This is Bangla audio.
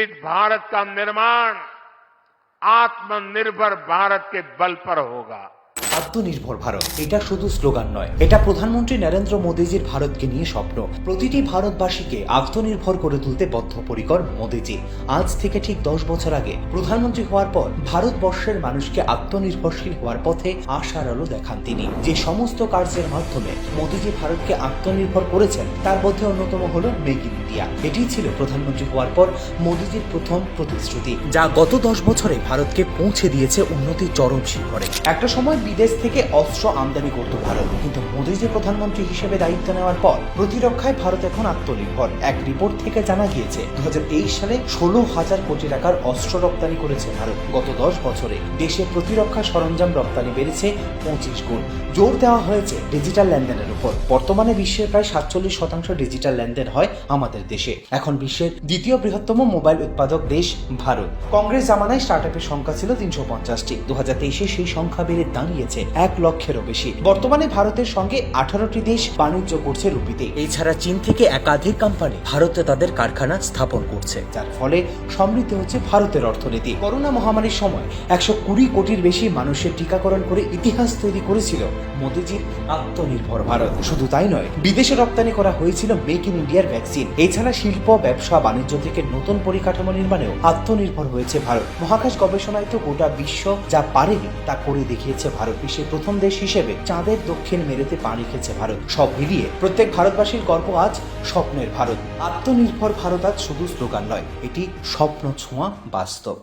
विकसित भारत का निर्माण आत्मनिर्भर भारत के बल पर होगा। আত্মনির্ভর ভারত। এটা শুধু স্লোগান নয়, এটা প্রধানমন্ত্রী নরেন্দ্র মোদীজির ভারতকে নিয়ে স্বপ্ন। প্রতিটি ভারতবাসীকে আত্মনির্ভর করে তুলতে বদ্ধপরিকর মোদীজি। আজ থেকে ঠিক দশ বছর আগে প্রধানমন্ত্রী হওয়ার পর ভারতবর্ষের মানুষকে আত্মনির্ভরশীল হওয়ার পথে আশার আলো দেখান তিনি। যে সমস্ত কার্যের মাধ্যমে মোদীজি ভারতকে আত্মনির্ভর করেছেন, তার মধ্যে অন্যতম হল মেক ইন ইন্ডিয়া। এটি ছিল প্রধানমন্ত্রী হওয়ার পর মোদীজির প্রথম প্রতিশ্রুতি, যা গত দশ বছরে ভারতকে পৌঁছে দিয়েছে উন্নতির চরম শিখরে। একটা সময় বিদেশ থেকে অস্ত্র আমদানি করত ভারত কিন্তু মোদীজি প্রধানমন্ত্রী হিসেবে দায়িত্ব নেওয়ার পর প্রতিরক্ষায় ভারত এখন আত্মনির্ভর। এক রিপোর্ট থেকে জানা গিয়েছে দু হাজার তেইশ সালে ষোলো হাজার কোটি টাকার অস্ত্র রপ্তানি করেছে ভারত। গত দশ বছরে দেশে প্রতিরক্ষা সরঞ্জাম রপ্তানি বেড়েছে পঁচিশ গুণ। জোর দেওয়া হয়েছে ডিজিটাল লেনদেনের উপর। বর্তমানে বিশ্বের প্রায় সাতচল্লিশ শতাংশ ডিজিটাল লেনদেন হয় আমাদের দেশে। এখন বিশ্বের দ্বিতীয় বৃহত্তম মোবাইল উৎপাদক দেশ ভারত। কংগ্রেস জামানায় স্টার্ট আপের সংখ্যা ছিল তিনশো পঞ্চাশটি। দু সেই সংখ্যা বেড়ে দাঁড়িয়েছে এক লক্ষেরও বেশি। বর্তমানে ভারতের সঙ্গে আঠারোটি দেশ বাণিজ্য করছে রুপিতে। এছাড়া চীন থেকে একাধিক কোম্পানি ভারতে তাদের কারখানা স্থাপন করছে। যার ফলে সমৃদ্ধ হচ্ছে ভারতের অর্থনীতি। করোনা মহামারীর সময় একশো কুড়ি কোটির বেশি মানুষের টিকাকরণ করে ইতিহাস তৈরি করেছিল মোদীজির আত্মনির্ভর ভারত। শুধু তাই নয় বিদেশে রপ্তানি করা হয়েছিল মেক ইন ইন্ডিয়ার ভ্যাকসিন। এছাড়া শিল্প ব্যবসা বাণিজ্য থেকে নতুন পরিকাঠামো নির্মাণেও আত্মনির্ভর হয়েছে ভারত। মহাকাশ গবেষণায় তো গোটা বিশ্ব যা পারেনি তা করে দেখিয়েছে ভারত। বিশ্বের প্রথম দেশ হিসেবে চাঁদের দক্ষিণ মেরুতে পা রেখেছে ভারত। সব মিলিয়ে প্রত্যেক ভারতবাসীর গর্ব আজ স্বপ্নের ভারত। আত্মনির্ভর ভারত আজ শুধু স্লোগান নয়, এটি স্বপ্ন ছোঁয়া বাস্তব।